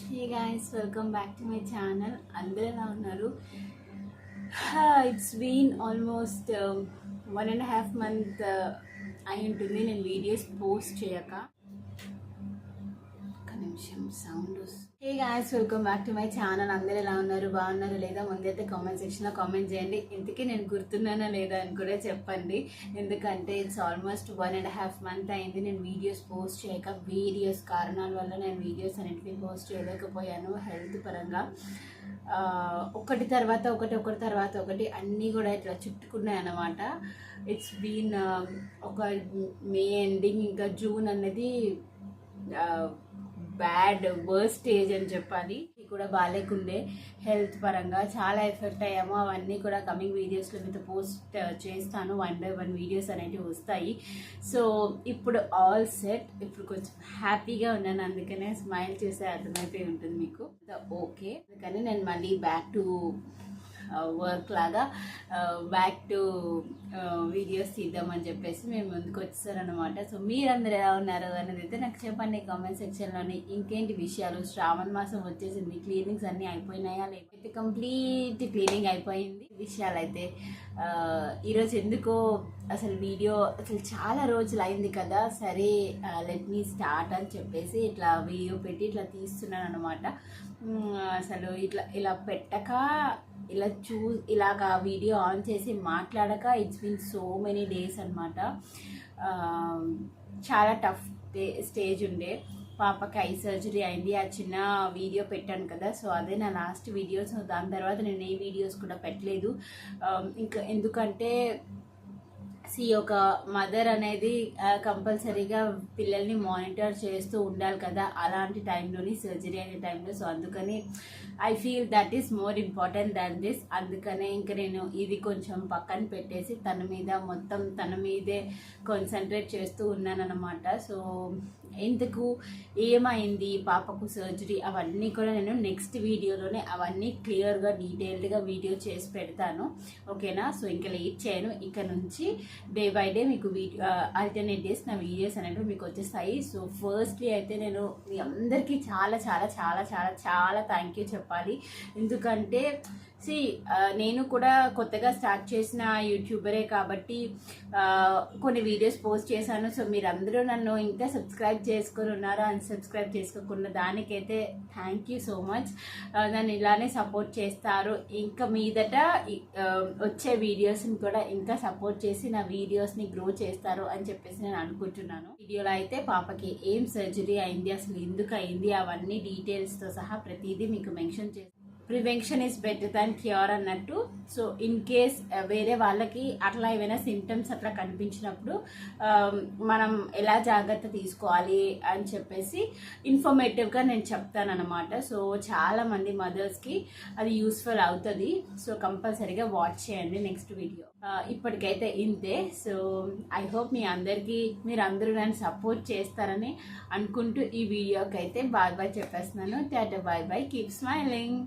Hey guys welcome back to my channel అందరూ ఎలా ఉన్నారు? It's been almost one and half month అయి ఉంటుంది. నేను వీడియోస్ పోస్ట్ చేయక. కొంచెం sound hey guys welcome back to my channel అందరూ ఎలా ఉన్నారు? బాగున్నారు లేదా? ముందైతే కామెంట్ సెక్షన్లో కామెంట్ చేయండి. ఇంతకీ నేను గుర్తున్నానా లేదా అని కూడా చెప్పండి. ఎందుకంటే it's almost one and half month అయింది. నేను వీడియోస్ పోస్ట్ చేయక వీడియోస్ కారణాల వల్ల నేను వీడియోస్ అన్నిటికీ పోస్ట్ చేయలేకపోయాను హెల్త్ పరంగా. ఒకటి తర్వాత ఒకటి ఒకటి తర్వాత ఒకటి అన్నీ కూడా ఇట్లా చుట్టుకున్నాయి అన్నమాట. ఇట్స్ బీన్ ఒక మే ఎండింగ్ ఇంకా జూన్ అనేది బ్యాడ్ వర్స్ట్ స్టేజ్ అని చెప్పాలి. ఇది కూడా బాగాలేకుండే హెల్త్ పరంగా చాలా ఎఫెక్ట్ అయ్యాము. అవన్నీ కూడా కమింగ్ వీడియోస్లో మీతో పోస్ట్ uh, చేస్తాను. వన్ బై వన్ వీడియోస్ అనేవి వస్తాయి. సో ఇప్పుడు ఆల్ సెట్ ఇప్పుడు కొంచెం హ్యాపీగా ఉన్నాను. అందుకనే స్మైల్ చేసే అర్థమైపోయి ఉంటుంది మీకు. ఓకే అందుకని నేను మళ్ళీ బ్యాక్ టు వర్క్ లాగా బ్యాక్ టు వీడియోస్ తీద్దామని చెప్పేసి మేము ముందుకు వచ్చేసారనమాట సో మీరందరూ ఎలా ఉన్నారు అనేది అయితే నాకు చెప్పండి కామెంట్ సెక్షన్లోని ఇంకేంటి విషయాలు? శ్రావణ మాసం వచ్చేసింది క్లీనింగ్స్ అన్నీ అయిపోయినాయా లేకపోతే కంప్లీట్ క్లీనింగ్ అయిపోయింది? విషయాలు అయితే ఈరోజు ఎందుకో అసలు వీడియో అసలు చాలా రోజులు అయింది కదా సరే లెట్ మీ స్టార్ట్ అని చెప్పేసి ఇట్లా వీడియో పెట్టి ఇట్లా తీస్తున్నాను అనమాట అసలు ఇట్లా ఇలా పెట్టక ఇలా చూ ఇలాగా వీడియో ఆన్ చేసి మాట్లాడక it's been so many days అనమాట చాలా టఫ్ స్టేజ్ ఉండే. పాపకి ఐ సర్జరీ అయింది. ఆ చిన్న వీడియో పెట్టాను కదా సో అదే నా లాస్ట్ వీడియో. సో దాని తర్వాత నేను ఏ వీడియోస్ కూడా పెట్టలేదు. ఇంకా ఎందుకంటే సి ఒక మదర్ అనేది కంపల్సరీగా పిల్లల్ని మానిటర్ చేస్తూ ఉండాలి కదా. అలాంటి టైంలోని సర్జరీ అనే టైంలో. సో అందుకని I feel that is more important than this. అందుకనే ఇంకా నేను ఇది కొంచెం పక్కన పెట్టేసి తన మీద మొత్తం తన మీదే కాన్సన్ట్రేట్ చేస్తూ ఉన్నానన్నమాట. సో ఎందుకు ఏమైంది పాపకు సర్జరీ? అవన్నీ కూడా నేను నెక్స్ట్ వీడియోలోనే అవన్నీ క్లియర్గా డీటెయిల్డ్గా వీడియో చేసి పెడతాను. ఓకేనా? సో ఇంకా లేట్ చేయను. ఇక నుంచి డే బై డే మీకు వీడియో ఆల్టర్నేట్ డేస్ నా వీడియోస్ అనేవి మీకు వచ్చేస్తాయి. సో ఫస్ట్లీ అయితే నేను మీ అందరికీ చాలా చాలా చాలా చాలా చాలా థ్యాంక్ యూ చెప్పాలి. ఎందుకంటే సి uh, నేను కూడా కొత్తగా స్టార్ట్ చేసిన యూట్యూబరే కాబట్టి uh, కొన్ని వీడియోస్ పోస్ట్ చేశాను. సో మీరందరూ నన్ను ఇంకా సబ్స్క్రైబ్ చేసుకుని ఉన్నారో అని అన్సబ్స్క్రైబ్ చేసుకోకుండా దానికైతే థ్యాంక్ యూ సో మచ్ నన్ను ఇలానే సపోర్ట్ చేస్తారు. ఇంకా మీదట um, వచ్చే వీడియోస్ని కూడా ఇంకా సపోర్ట్ చేసి నా వీడియోస్ని గ్రో చేస్తారు అని చెప్పేసి నేను అనుకుంటున్నాను. వీడియోలో అయితే పాపకి ఏం సర్జరీ అయింది అసలు ఎందుకు అయింది అవన్నీ డీటెయిల్స్తో సహా ప్రతిదీ మీకు మెన్షన్ చేస్తాను. Prevention is better than cure అన్నట్టు. సో ఇన్ కేస్ వేరే వాళ్ళకి అట్లా ఏమైనా సిమ్టమ్స్ అట్లా కనిపించినప్పుడు um, మనం ఎలా జాగ్రత్త తీసుకోవాలి అని చెప్పేసి ఇన్ఫర్మేటివ్గా నేను చెప్తానమాట సో చాలా మంది మదర్స్కి అది యూస్ఫుల్ అవుతుంది. సో కంపల్సరీగా వాచ్ చేయండి నెక్స్ట్ వీడియో uh, ఇప్పటికైతే ఇంతే. సో ఐ హోప్ మీ అందరికీ మీరు అందరూ నన్ను సపోర్ట్ చేస్తారని అనుకుంటూ ఈ వీడియోకి అయితే బాయ్ బాయ్ చెప్పేస్తున్నాను. Tata bye bye keep smiling